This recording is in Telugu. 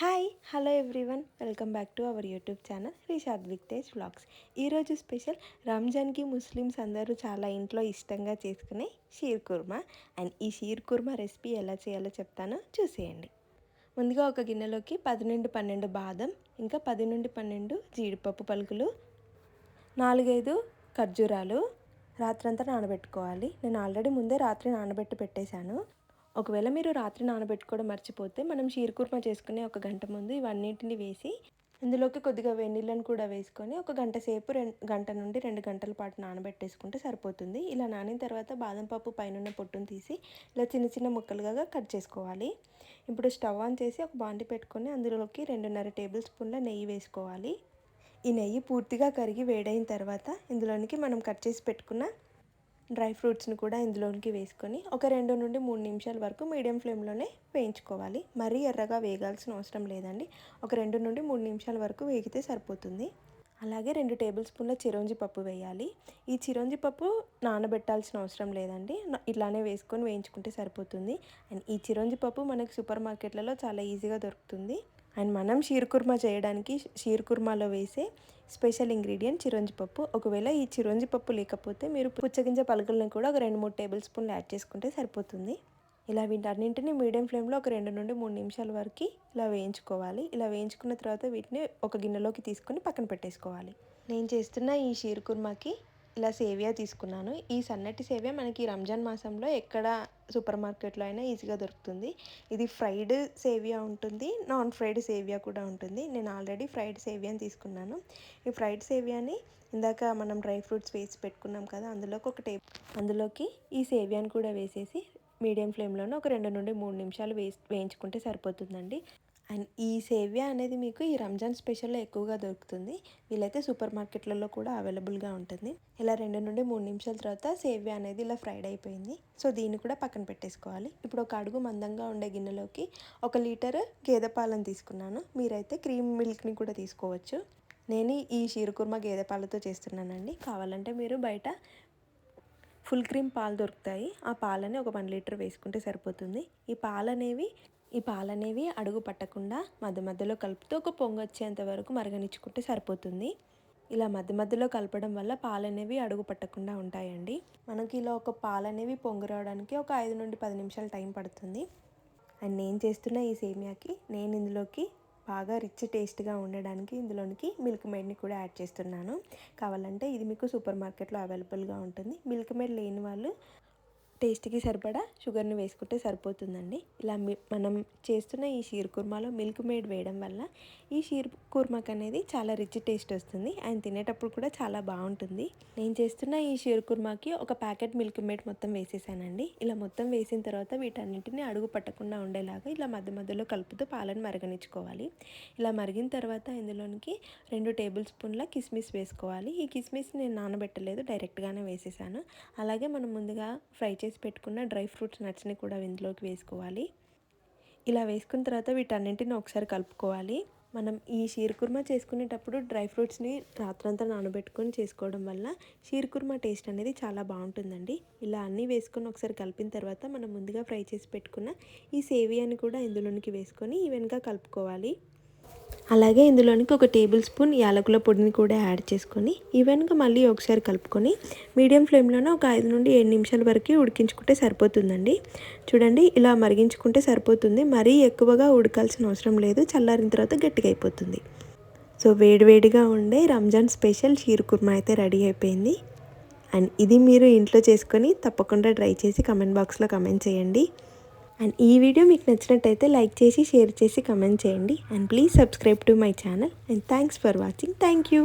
Hi hello everyone welcome back to our YouTube channel Sri Sadvik Tej vlogs ఈరోజు స్పెషల్ రంజాన్కి ముస్లిమ్స్ అందరూ చాలా ఇంట్లో ఇష్టంగా చేసుకునే షీర్ కుర్మా. అండ్ ఈ షీర్ కుర్మా రెసిపీ ఎలా చేయాలో చెప్తానో చూసేయండి. ముందుగా ఒక గిన్నెలోకి పది నుండి పన్నెండు బాదం ఇంకా పది నుండి పన్నెండు జీడిపప్పు పలుకులు నాలుగైదు ఖర్జూరాలు. రాత్రంతా నానబెట్టుకోవాలి. నేను ఆల్రెడీ ముందే రాత్రి నానబెట్టి పెట్టేశాను. ఒకవేళ మీరు రాత్రి నానబెట్టుకోవడం మర్చిపోతే మనం షీర్కుర్మా చేసుకునే ఒక గంట ముందు ఇవన్నింటిని వేసి ఇందులోకి కొద్దిగా వెన్నీళ్ళను కూడా వేసుకొని ఒక గంట సేపు రెండు గంట నుండి రెండు గంటల పాటు నానబెట్టేసుకుంటే సరిపోతుంది. ఇలా నానిన తర్వాత బాదం పప్పు పైన పొట్టును తీసి ఇలా చిన్న చిన్న ముక్కలుగా కట్ చేసుకోవాలి. ఇప్పుడు స్టవ్ ఆన్ చేసి ఒక బాండి పెట్టుకొని అందులోకి రెండున్నర టేబుల్ స్పూన్ల నెయ్యి వేసుకోవాలి. ఈ నెయ్యి పూర్తిగా కరిగి వేడైన తర్వాత ఇందులోనికి మనం కట్ చేసి పెట్టుకున్న డ్రై ఫ్రూట్స్ని కూడా ఇందులోనికి వేసుకొని ఒక రెండు నుండి మూడు నిమిషాల వరకు మీడియం ఫ్లేమ్లోనే వేయించుకోవాలి. మరీ ఎర్రగా వేగాల్సిన అవసరం లేదండి. ఒక రెండు నుండి మూడు నిమిషాల వరకు వేగితే సరిపోతుంది. అలాగే రెండు టేబుల్ స్పూన్ల చిరోంజి పప్పు వేయాలి. ఈ చిరంజి పప్పు నానబెట్టాల్సిన అవసరం లేదండి. ఇట్లానే వేసుకొని వేయించుకుంటే సరిపోతుంది. అండ్ ఈ చిరంజి పప్పు మనకి సూపర్ మార్కెట్లలో చాలా ఈజీగా దొరుకుతుంది. అండ్ మనం షీర్ కుర్మా చేయడానికి షీర్ కుర్మాలో వేసే స్పెషల్ ఇంగ్రీడియంట్ చిరంజి పప్పు. ఒకవేళ ఈ చిరంజి పప్పు లేకపోతే మీరు పుచ్చగింజ పలుకులను కూడా ఒక రెండు మూడు టేబుల్ స్పూన్లు యాడ్ చేసుకుంటే సరిపోతుంది. ఇలా వీటన్నింటినీ మీడియం ఫ్లేమ్లో ఒక రెండు నుండి మూడు నిమిషాల వరకు ఇలా వేయించుకోవాలి. ఇలా వేయించుకున్న తర్వాత వీటిని ఒక గిన్నెలోకి తీసుకొని పక్కన పెట్టేసుకోవాలి. నేను చేస్తున్న ఈ షీర్ కుర్మాకి ఇలా సేవియా తీసుకున్నాను. ఈ సన్నటి సేవియా మనకి రంజాన్ మాసంలో ఎక్కడ సూపర్ మార్కెట్లో అయినా ఈజీగా దొరుకుతుంది. ఇది ఫ్రైడ్ సేవియా ఉంటుంది. నాన్ ఫ్రైడ్ సేవియా కూడా ఉంటుంది. నేను ఆల్రెడీ ఫ్రైడ్ సేవియాని తీసుకున్నాను. ఈ ఫ్రైడ్ సేవియాని ఇందాక మనం డ్రై ఫ్రూట్స్ వేసి పెట్టుకున్నాం కదా అందులోకి ఒక టేబుల్ అందులోకి ఈ సేవియాని కూడా వేసేసి మీడియం ఫ్లేమ్లోనే ఒక రెండు నుండి మూడు నిమిషాలు వేసి వేయించుకుంటే సరిపోతుందండి. అండ్ ఈ సేవ్యా అనేది మీకు ఈ రంజాన్ స్పెషల్లో ఎక్కువగా దొరుకుతుంది. వీలైతే సూపర్ మార్కెట్లలో కూడా అవైలబుల్గా ఉంటుంది. ఇలా రెండు నుండి మూడు నిమిషాల తర్వాత సేవ్య అనేది ఇలా ఫ్రైడ్ అయిపోయింది. సో దీన్ని కూడా పక్కన పెట్టేసుకోవాలి. ఇప్పుడు ఒక అడుగు మందంగా ఉండే గిన్నెలోకి ఒక లీటర్ గేదె పాలను తీసుకున్నాను. మీరైతే క్రీమ్ మిల్క్ని కూడా తీసుకోవచ్చు. నేను ఈ షీరుకుర్మ గేదె పాలతో చేస్తున్నానండి. కావాలంటే మీరు బయట ఫుల్ క్రీమ్ పాలు దొరుకుతాయి. ఆ పాలని ఒక వన్ లీటర్ వేసుకుంటే సరిపోతుంది. ఈ పాలు అనేవి ఈ పాలనేవి అడుగు పట్టకుండా మధ్య మధ్యలో కలుపుతూ ఒక పొంగు వచ్చేంత వరకు మరగనిచ్చుకుంటే సరిపోతుంది. ఇలా మధ్య మధ్యలో కలపడం వల్ల పాలనేవి అడుగు పట్టకుండా ఉంటాయండి. మనకి ఇలా ఒక పాలనేవి పొంగు రావడానికి ఒక ఐదు నుండి పది నిమిషాలు టైం పడుతుంది. అండ్ నేను చేస్తున్న ఈ సేమియాకి నేను ఇందులోకి బాగా రిచ్ టేస్ట్గా ఉండడానికి ఇందులోనికి మిల్క్ మేడ్ని కూడా యాడ్ చేస్తున్నాను. కావాలంటే ఇది మీకు సూపర్ మార్కెట్లో అవైలబుల్గా ఉంటుంది. మిల్క్ మేడ్ లేని వాళ్ళు టేస్ట్కి సరిపడా షుగర్ని వేసుకుంటే సరిపోతుందండి. ఇలా మనం చేస్తున్న ఈ షీర్ కుర్మాలో మిల్క్ మేడ్ వేయడం వల్ల ఈ షీర్ కుర్మాకు అనేది చాలా రిచ్ టేస్ట్ వస్తుంది. అండ్ తినేటప్పుడు కూడా చాలా బాగుంటుంది. నేను చేస్తున్న ఈ షీర్ కుర్మాకి ఒక ప్యాకెట్ మిల్క్ మేడ్ మొత్తం వేసేసానండి. ఇలా మొత్తం వేసిన తర్వాత వీటన్నింటిని అడుగు పట్టకుండా ఉండేలాగా ఇలా మధ్య మధ్యలో కలుపుతూ పాలను మరగనిచ్చుకోవాలి. ఇలా మరిగిన తర్వాత ఇందులోనికి రెండు టేబుల్ స్పూన్ల కిస్మిస్ వేసుకోవాలి. ఈ కిస్మిస్ నేను నానబెట్టలేదు డైరెక్ట్గానే వేసేసాను. అలాగే మనం ముందుగా ఫ్రై చేసి చేసి పెట్టుకున్న డ్రై ఫ్రూట్స్ నట్స్ని కూడా ఇందులోకి వేసుకోవాలి. ఇలా వేసుకున్న తర్వాత వీటన్నింటిని ఒకసారి కలుపుకోవాలి. మనం ఈ షీర్ కుర్మా చేసుకునేటప్పుడు డ్రై ఫ్రూట్స్ని రాత్రంతా నానబెట్టుకొని చేసుకోవడం వల్ల షీర్ కుర్మా టేస్ట్ అనేది చాలా బాగుంటుందండి. ఇలా అన్నీ వేసుకొని ఒకసారి కలిపిన తర్వాత మనం ముందుగా ఫ్రై చేసి పెట్టుకున్న ఈ సేవియాని కూడా ఇందులోనికి వేసుకొని ఈవెన్గా కలుపుకోవాలి. అలాగే ఇందులోనికి ఒక టేబుల్ స్పూన్ యాలకుల పొడిని కూడా యాడ్ చేసుకొని ఈవెన్గా మళ్ళీ ఒకసారి కలుపుకొని మీడియం ఫ్లేమ్లోనే ఒక ఐదు నుండి ఏడు నిమిషాల వరకు ఉడికించుకుంటే సరిపోతుందండి. చూడండి ఇలా మరిగించుకుంటే సరిపోతుంది. మరీ ఎక్కువగా ఉడకాల్సిన అవసరం లేదు. చల్లారిన తర్వాత గట్టిగా అయిపోతుంది. సో వేడివేడిగా ఉండే రంజాన్ స్పెషల్ షీర్ కుర్మా అయితే రెడీ అయిపోయింది. అండ్ ఇది మీరు ఇంట్లో చేసుకొని తప్పకుండా ట్రై చేసి కమెంట్ బాక్స్లో కమెంట్ చేయండి. అండ్ ఈ వీడియో మీకు నచ్చినట్టయితే లైక్ చేసి షేర్ చేసి కమెంట్ చేయండి. And please subscribe to my channel. And thanks for watching. Thank you.